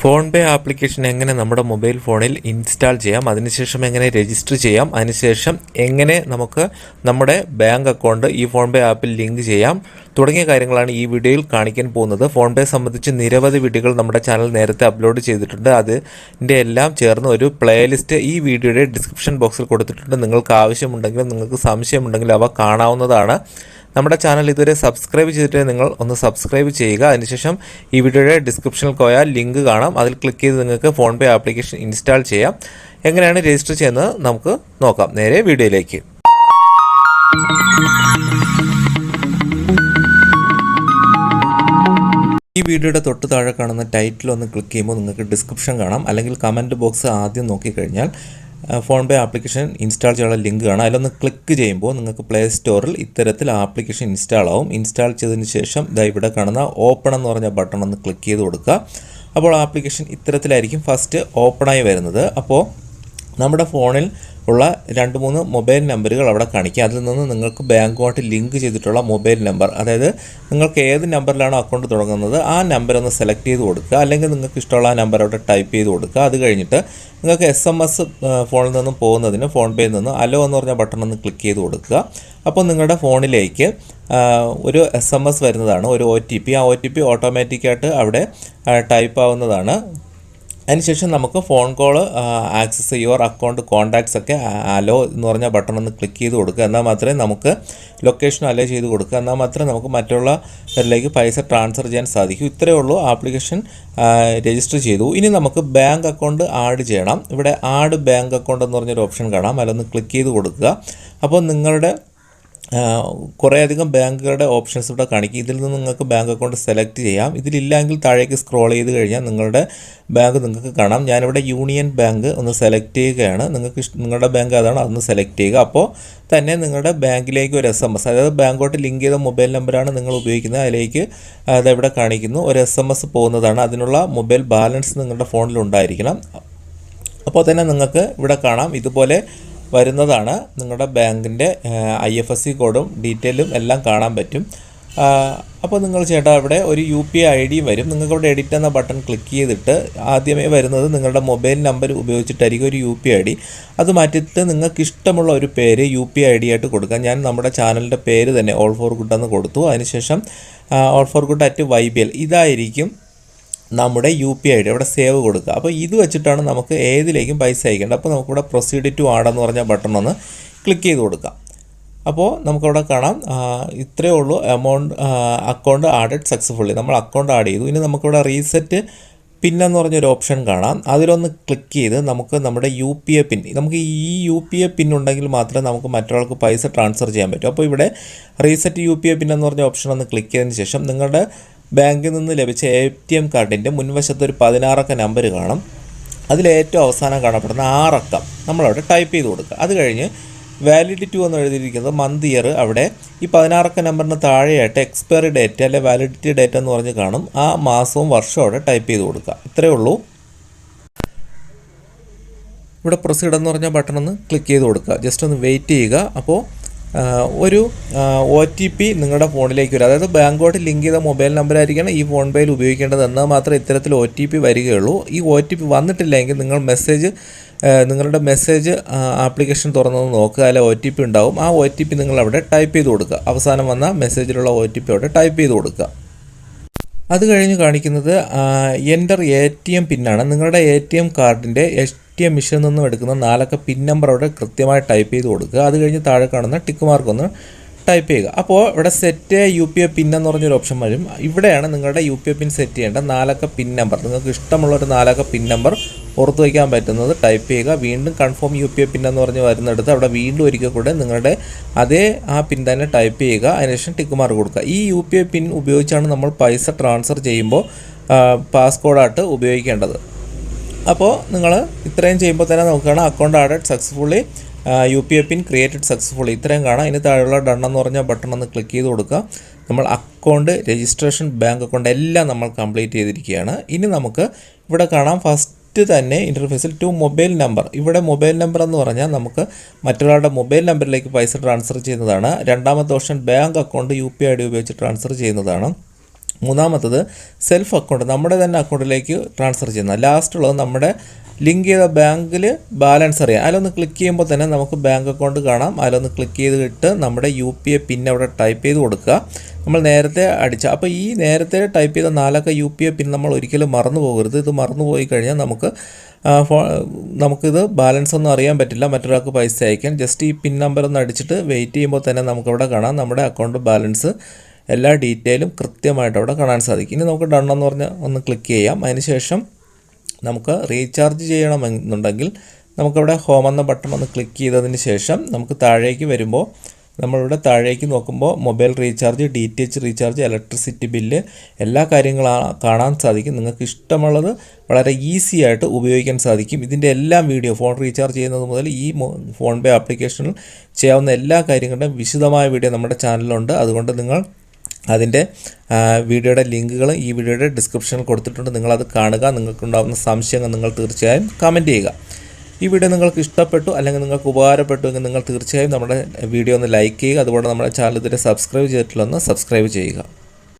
Phone പേ application എങ്ങനെ നമ്മുടെ mobile ഫോണിൽ ഇൻസ്റ്റാൾ ചെയ്യാം? അതിനുശേഷം എങ്ങനെ രജിസ്റ്റർ ചെയ്യാം? അതിനുശേഷം എങ്ങനെ നമുക്ക് നമ്മുടെ ബാങ്ക് അക്കൗണ്ട് ഈ ഫോൺ പേ ആപ്പിൽ ലിങ്ക് ചെയ്യാം? തുടങ്ങിയ കാര്യങ്ങളാണ് ഈ വീഡിയോയിൽ കാണിക്കാൻ പോകുന്നത്. ഫോൺ പേ സംബന്ധിച്ച് നിരവധി വീഡിയോകൾ നമ്മുടെ ചാനൽ നേരത്തെ അപ്ലോഡ് ചെയ്തിട്ടുണ്ട്. അതിന്റെ എല്ലാം ചേർന്ന് ഒരു പ്ലേലിസ്റ്റ് ഈ വീഡിയോയുടെ ഡിസ്ക്രിപ്ഷൻ ബോക്സിൽ കൊടുത്തിട്ടുണ്ട്. നിങ്ങൾക്ക് ആവശ്യമുണ്ടെങ്കിലും നിങ്ങൾക്ക് സംശയമുണ്ടെങ്കിലും അവ കാണാവുന്നതാണ്. നമ്മുടെ ചാനൽ ഇതുവരെ സബ്സ്ക്രൈബ് ചെയ്തിട്ട് നിങ്ങൾ ഒന്ന് സബ്സ്ക്രൈബ് ചെയ്യുക. അതിനുശേഷം ഈ വീഡിയോയുടെ ഡിസ്ക്രിപ്ഷനിൽ പോയാൽ ലിങ്ക് കാണാം. അതിൽ ക്ലിക്ക് ചെയ്ത് നിങ്ങൾക്ക് ഫോൺ പേ ആപ്ലിക്കേഷൻ ഇൻസ്റ്റാൾ ചെയ്യാം. എങ്ങനെയാണ് രജിസ്റ്റർ ചെയ്യുന്നത് നമുക്ക് നോക്കാം. നേരെ വീഡിയോയിലേക്ക്. ഈ വീഡിയോയുടെ തൊട്ട് താഴെ കാണുന്ന ടൈറ്റിൽ ഒന്ന് ക്ലിക്ക് ചെയ്യുമ്പോൾ നിങ്ങൾക്ക് ഡിസ്ക്രിപ്ഷൻ കാണാം. അല്ലെങ്കിൽ കമന്റ് ബോക്സ് ആദ്യം നോക്കിക്കഴിഞ്ഞാൽ ഫോൺ പേ ആപ്ലിക്കേഷൻ ഇൻസ്റ്റാൾ ചെയ്യാനുള്ള ലിങ്ക് കാണാം. അതിലൊന്ന് ക്ലിക്ക് ചെയ്യുമ്പോൾ നിങ്ങൾക്ക് പ്ലേ സ്റ്റോറിൽ ഇത്തരത്തിൽ ആപ്ലിക്കേഷൻ ഇൻസ്റ്റാൾ ആവും. ഇൻസ്റ്റാൾ ചെയ്തതിന് ശേഷം ദാ ഇവിടെ കാണുന്ന ഓപ്പൺ എന്ന് പറഞ്ഞ ബട്ടൺ ഒന്ന് ക്ലിക്ക് ചെയ്ത് കൊടുക്കുക. അപ്പോൾ ആപ്ലിക്കേഷൻ ഇത്തരത്തിലായിരിക്കും ഫസ്റ്റ് ഓപ്പണായി വരുന്നത്. അപ്പോൾ നമ്മുടെ ഫോണിൽ ഉള്ള രണ്ട് മൂന്ന് മൊബൈൽ നമ്പറുകൾ അവിടെ കാണിക്കുക അതിൽ നിന്ന് നിങ്ങൾക്ക് ബാങ്കുമായിട്ട് ലിങ്ക് ചെയ്തിട്ടുള്ള മൊബൈൽ നമ്പർ അതായത് നിങ്ങൾക്ക് ഏത് നമ്പറിലാണോ അക്കൗണ്ട് തുടങ്ങുന്നത് ആ നമ്പർ ഒന്ന് സെലക്ട് ചെയ്ത് കൊടുക്കുക. അല്ലെങ്കിൽ നിങ്ങൾക്ക് ഇഷ്ടമുള്ള ആ നമ്പർ അവിടെ ടൈപ്പ് ചെയ്ത് കൊടുക്കുക. അത് കഴിഞ്ഞിട്ട് നിങ്ങൾക്ക് എസ് എം എസ് ഫോണിൽ നിന്നും പോകുന്നതിന് ഫോൺ പേയിൽ നിന്നും അലോ എന്ന് പറഞ്ഞ ബട്ടൺ ഒന്ന് ക്ലിക്ക് ചെയ്ത് കൊടുക്കുക. അപ്പോൾ നിങ്ങളുടെ ഫോണിലേക്ക് ഒരു എസ് എം എസ് വരുന്നതാണ് ഒരു ഒ ടി പി ആ ഒ ടി പി ഓട്ടോമാറ്റിക്കായിട്ട് അവിടെ ടൈപ്പ് ആവുന്നതാണ്. അതിനുശേഷം നമുക്ക് phone call access your account contacts ഒക്കെ അലോ എന്ന് പറഞ്ഞ ബട്ടൺ ഒന്ന് ക്ലിക്ക് ചെയ്ത് കൊടുക്കുക. എന്നാൽ മാത്രമേ നമുക്ക് ലൊക്കേഷൻ അലോ ചെയ്ത് കൊടുക്കുക. എന്നാൽ മാത്രമേ നമുക്ക് മറ്റുള്ളവരിലേക്ക് പൈസ ട്രാൻസ്ഫർ ചെയ്യാൻ സാധിക്കൂ. ഇത്രയേ ഉള്ളൂ ആപ്ലിക്കേഷൻ രജിസ്റ്റർ ചെയ്തു. ഇനി നമുക്ക് ബാങ്ക് അക്കൗണ്ട് ആഡ് ചെയ്യണം. ഇവിടെ ആഡ് ബാങ്ക് അക്കൗണ്ട് എന്ന് പറഞ്ഞൊരു ഓപ്ഷൻ കാണാം. അതിലൊന്ന് ക്ലിക്ക് ചെയ്ത് കൊടുക്കുക. അപ്പോൾ നിങ്ങളുടെ കുറേയധികം ബാങ്കുകളുടെ ഓപ്ഷൻസ് ഇവിടെ കാണിക്കും. ഇതിൽ നിന്ന് നിങ്ങൾക്ക് ബാങ്ക് അക്കൗണ്ട് സെലക്ട് ചെയ്യാം. ഇതിലില്ലെങ്കിൽ താഴേക്ക് സ്ക്രോൾ ചെയ്ത് കഴിഞ്ഞാൽ നിങ്ങളുടെ ബാങ്ക് നിങ്ങൾക്ക് കാണാം. ഞാനിവിടെ യൂണിയൻ ബാങ്ക് ഒന്ന് സെലക്ട് ചെയ്യുകയാണ്. നിങ്ങൾക്ക് നിങ്ങളുടെ ബാങ്ക് അതാണ് അതൊന്ന് സെലക്ട് ചെയ്യുക. അപ്പോൾ തന്നെ നിങ്ങളുടെ ബാങ്കിലേക്ക് ഒരു എസ് എം എസ് അതായത് ബാങ്കോട്ട് ലിങ്ക് ചെയ്ത മൊബൈൽ നമ്പറാണ് നിങ്ങൾ ഉപയോഗിക്കുന്നത്. അതിലേക്ക് അതിവിടെ കാണിക്കുന്നു. ഒരു എസ് എം എസ് പോകുന്നതാണ്. അതിനുള്ള മൊബൈൽ ബാലൻസ് നിങ്ങളുടെ ഫോണിൽ ഉണ്ടായിരിക്കണം. അപ്പോൾ തന്നെ നിങ്ങൾക്ക് ഇവിടെ കാണാം. ഇതുപോലെ വരുന്നതാണ്. നിങ്ങളുടെ ബാങ്കിന്റെ ഐ എഫ് എസ് സി കോഡും ഡീറ്റെയിലും എല്ലാം കാണാൻ പറ്റും. അപ്പോൾ നിങ്ങൾ ചേട്ടാ അവിടെ ഒരു യു പി ഐ ഡിയും വരും. നിങ്ങൾക്ക് അവിടെ എഡിറ്റ് എന്ന ബട്ടൺ ക്ലിക്ക് ചെയ്തിട്ട് ആദ്യമേ വരുന്നത് നിങ്ങളുടെ മൊബൈൽ നമ്പർ ഉപയോഗിച്ചിട്ടായിരിക്കും ഒരു യു പി ഐ ഡി. അത് മാറ്റിയിട്ട് നിങ്ങൾക്ക് ഇഷ്ടമുള്ള ഒരു പേര് യു പി ഐ ഡി ആയിട്ട് കൊടുക്കാം. ഞാൻ നമ്മുടെ ചാനലിന്റെ പേര് തന്നെ ഓൾ ഫോർ ഗുഡ് എന്ന് കൊടുത്തു. അതിനുശേഷം all for good at Y B L. ഇതായിരിക്കും നമ്മുടെ യു പി ഐ ഡി അവിടെ സേവ് കൊടുക്കുക. അപ്പോൾ ഇത് വെച്ചിട്ടാണ് നമുക്ക് ഏതിലേക്കും പൈസ അയക്കേണ്ടത്. അപ്പോൾ നമുക്കിവിടെ പ്രൊസീഡ് ടു ആഡെന്ന് പറഞ്ഞ ബട്ടൺ ഒന്ന് ക്ലിക്ക് ചെയ്ത് കൊടുക്കാം. അപ്പോൾ നമുക്കവിടെ കാണാം. ഇത്രയേ ഉള്ളൂ എമൗണ്ട് അക്കൗണ്ട് ആഡഡ് സക്സസ്ഫുള്ളി നമ്മൾ അക്കൗണ്ട് ആഡ് ചെയ്തു. ഇനി നമുക്കിവിടെ റീസെറ്റ് പിൻ എന്ന് പറഞ്ഞൊരു ഓപ്ഷൻ കാണാം. അതിലൊന്ന് ക്ലിക്ക് ചെയ്ത് നമുക്ക് നമ്മുടെ യു പി എ പിൻ നമുക്ക് ഈ യു പി എ പിൻ ഉണ്ടെങ്കിൽ മാത്രമേ നമുക്ക് മറ്റൊരാൾക്ക് പൈസ ട്രാൻസ്ഫർ ചെയ്യാൻ പറ്റൂ. അപ്പോൾ ഇവിടെ reset U P A pin എന്ന് പറഞ്ഞ ഓപ്ഷൻ ഒന്ന് ക്ലിക്ക് ചെയ്തതിന് ശേഷം നിങ്ങളുടെ ബാങ്കിൽ നിന്ന് ലഭിച്ച എ ടി എം കാർഡിന്റെ മുൻവശത്ത് ഒരു പതിനാറക്ക നമ്പർ കാണും. അതിൽ ഏറ്റവും അവസാനം കാണപ്പെടുന്ന ആറക്കം നമ്മളവിടെ ടൈപ്പ് ചെയ്ത് കൊടുക്കുക. അത് കഴിഞ്ഞ് വാലിഡിറ്റി എന്ന് എഴുതിയിരിക്കുന്നത് മന്ത് ഇയർ അവിടെ ഈ പതിനാറക്ക നമ്പറിന് താഴെയായിട്ട് എക്സ്പയറി ഡേറ്റ് അല്ലെ വാലിഡിറ്റി ഡേറ്റ് എന്ന് പറഞ്ഞ് കാണും. ആ മാസവും വർഷവും അവിടെ ടൈപ്പ് ചെയ്ത് കൊടുക്കുക. ഇത്രയേ ഉള്ളൂ. ഇവിടെ പ്രൊസീഡ് എന്ന് പറഞ്ഞ ബട്ടൺ ഒന്ന് ക്ലിക്ക് ചെയ്ത് കൊടുക്കുക. ജസ്റ്റ് ഒന്ന് വെയിറ്റ് ചെയ്യുക. അപ്പോൾ ഒരു ഒ ടി പി നിങ്ങളുടെ ഫോണിലേക്ക് വരും. അതായത് ബാങ്കോട്ട് ലിങ്ക് ചെയ്ത മൊബൈൽ നമ്പറായിരിക്കണം ഈ ഫോൺ പേയിൽ ഉപയോഗിക്കേണ്ടത്. എന്നാൽ മാത്രമേ ഇത്തരത്തിൽ ഒ ടി പി വരികയുള്ളൂ. ഈ ഒ ടി പി വന്നിട്ടില്ലെങ്കിൽ നിങ്ങൾ മെസ്സേജ് നിങ്ങളുടെ മെസ്സേജ് ആപ്ലിക്കേഷൻ തുറന്നത് നോക്കുക. അല്ലെ ഒ ടി പി ഉണ്ടാവും. ആ ഒ ടി പി നിങ്ങൾ അവിടെ ടൈപ്പ് ചെയ്ത് കൊടുക്കുക. അവസാനം വന്ന മെസ്സേജിലുള്ള ഒ ടി പി അവിടെ ടൈപ്പ് ചെയ്ത് കൊടുക്കുക. അത് കഴിഞ്ഞ് കാണിക്കുന്നത് എന്റർ എ ടി എം പിന്നാണ്. നിങ്ങളുടെ എ ടി എം കാർഡിന്റെ എസ് എം മിഷനിൽ നിന്നും എടുക്കുന്ന നാലക്ക പിൻ നമ്പർ അവിടെ കൃത്യമായി ടൈപ്പ് ചെയ്ത് കൊടുക്കുക. അത് കഴിഞ്ഞ് താഴെ കാണുന്ന ടിക്ക് മാർക്ക് ഒന്ന് ടൈപ്പ് ചെയ്യുക. അപ്പോൾ ഇവിടെ set U P I pin എന്ന് പറഞ്ഞൊരു ഓപ്ഷൻ വരും. ഇവിടെയാണ് നിങ്ങളുടെ U P I pin set ചെയ്യേണ്ട നാലക്ക പിൻ നമ്പർ നിങ്ങൾക്ക് ഇഷ്ടമുള്ള ഒരു നാലക്ക പിൻ നമ്പർ പുറത്തു വയ്ക്കാൻ പറ്റുന്നത് ടൈപ്പ് ചെയ്യുക. വീണ്ടും confirm U P I pin എന്ന് പറഞ്ഞ് വരുന്നിടത്ത് അവിടെ വീണ്ടും ഒരിക്കൽ കൂടെ നിങ്ങളുടെ അതേ ആ പിൻ തന്നെ ടൈപ്പ് ചെയ്യുക. അതിനുശേഷം ടിക്ക് മാർക്ക് കൊടുക്കുക. ഈ യു പി ഐ പിൻ ഉപയോഗിച്ചാണ് നമ്മൾ പൈസ ട്രാൻസ്ഫർ ചെയ്യുമ്പോൾ പാസ്കോഡായിട്ട് ഉപയോഗിക്കേണ്ടത്. അപ്പോൾ നിങ്ങൾ ഇത്രയും ചെയ്യുമ്പോൾ തന്നെ നോക്കുകയാണ് account added successfully U P A pin created successfully ഇത്രയും കാണാം. ഇനി താഴെയുള്ള ഡൺ എന്ന് പറഞ്ഞ ബട്ടൺ ഒന്ന് ക്ലിക്ക് ചെയ്ത് കൊടുക്കുക. നമ്മൾ അക്കൗണ്ട് രജിസ്ട്രേഷൻ ബാങ്ക് അക്കൗണ്ട് എല്ലാം നമ്മൾ കംപ്ലീറ്റ് ചെയ്തിരിക്കുകയാണ്. ഇനി നമുക്ക് ഇവിടെ കാണാം. ഫസ്റ്റ് തന്നെ ഇന്റർഫേസിൽ ടു മൊബൈൽ നമ്പർ ഇവിടെ മൊബൈൽ നമ്പർ എന്ന് പറഞ്ഞാൽ നമുക്ക് മറ്റൊരാളുടെ മൊബൈൽ നമ്പറിലേക്ക് പൈസ ട്രാൻസ്ഫർ ചെയ്യുന്നതാണ്. രണ്ടാമത്തെ option bank account U P I D ഉപയോഗിച്ച് ട്രാൻസ്ഫർ ചെയ്യുന്നതാണ്. മൂന്നാമത്തത് സെൽഫ് അക്കൗണ്ട് നമ്മുടെ തന്നെ അക്കൗണ്ടിലേക്ക് ട്രാൻസ്ഫർ ചെയ്യുന്ന. ലാസ്റ്റുള്ളത് നമ്മുടെ ലിങ്ക് ചെയ്ത ബാങ്കിൽ ബാലൻസ് അറിയാം. അതിലൊന്ന് ക്ലിക്ക് ചെയ്യുമ്പോൾ തന്നെ നമുക്ക് ബാങ്ക് അക്കൗണ്ട് കാണാം. അതിലൊന്ന് ക്ലിക്ക് ചെയ്തിട്ട് നമ്മുടെ യു പി ഐ പിൻ അവിടെ ടൈപ്പ് ചെയ്ത് കൊടുക്കുക. നമ്മൾ നേരത്തെ അടിച്ച അപ്പോൾ ഈ നേരത്തെ ടൈപ്പ് ചെയ്ത നാലൊക്കെ യു പി ഐ പിൻ നമ്മൾ ഒരിക്കലും മറന്നു പോകരുത്. ഇത് മറന്നു പോയി കഴിഞ്ഞാൽ നമുക്ക് നമുക്കിത് ബാലൻസ് ഒന്നും അറിയാൻ പറ്റില്ല. മറ്റൊരാൾക്ക് പൈസ അയക്കാൻ. ജസ്റ്റ് ഈ പിൻ നമ്പർ ഒന്ന് അടിച്ചിട്ട് വെയിറ്റ് ചെയ്യുമ്പോൾ തന്നെ നമുക്കവിടെ കാണാം. നമ്മുടെ അക്കൗണ്ട് ബാലൻസ് എല്ലാ ഡീറ്റെയിലും കൃത്യമായിട്ട് അവിടെ കാണാൻ സാധിക്കും. ഇനി നമുക്ക് ഡൺ എന്ന് ഒന്ന് ക്ലിക്ക് ചെയ്യാം. അതിനുശേഷം നമുക്ക് റീചാർജ് ചെയ്യണമെന്നുണ്ടെങ്കിൽ നമുക്കവിടെ ഹോം എന്ന ബട്ടൺ ഒന്ന് ക്ലിക്ക് ചെയ്തതിന് ശേഷം നമുക്ക് താഴേക്ക് വരുമ്പോൾ നമ്മളിവിടെ താഴേക്ക് നോക്കുമ്പോൾ mobile recharge D T H recharge electricity bill എല്ലാ കാര്യങ്ങളും കാണാൻ സാധിക്കും. നിങ്ങൾക്ക് ഇഷ്ടമുള്ളത് വളരെ ഈസി ആയിട്ട് ഉപയോഗിക്കാൻ സാധിക്കും. ഇതിന്റെ എല്ലാം വീഡിയോ ഫോൺ റീചാർജ് ചെയ്യുന്നത് മുതൽ ഈ ഫോൺ പേ ആപ്ലിക്കേഷനിൽ ചെയ്യാവുന്ന എല്ലാ കാര്യങ്ങളുടെയും വിശദമായ വീഡിയോ നമ്മുടെ ചാനലിലുണ്ട് അതുകൊണ്ട് നിങ്ങൾ അതിന്റെ വീഡിയോയുടെ ലിങ്കുകൾ ഈ വീഡിയോയുടെ ഡിസ്ക്രിപ്ഷനിൽ കൊടുത്തിട്ടുണ്ട്. നിങ്ങളത് കാണുക നിങ്ങൾക്കുണ്ടാകുന്ന സംശയങ്ങൾ നിങ്ങൾ തീർച്ചയായും കമന്റ് ചെയ്യുക. ഈ വീഡിയോ നിങ്ങൾക്ക് ഇഷ്ടപ്പെട്ടു അല്ലെങ്കിൽ നിങ്ങൾക്ക് ഉപകാരപ്പെട്ടു എങ്കിൽ നിങ്ങൾ തീർച്ചയായും നമ്മുടെ വീഡിയോ ഒന്ന് ലൈക്ക് ചെയ്യുക. അതുപോലെ നമ്മുടെ ചാനൽ ഇതുവരെ സബ്സ്ക്രൈബ് ചെയ്തിട്ടില്ലെന്ന് സബ്സ്ക്രൈബ് ചെയ്യുക.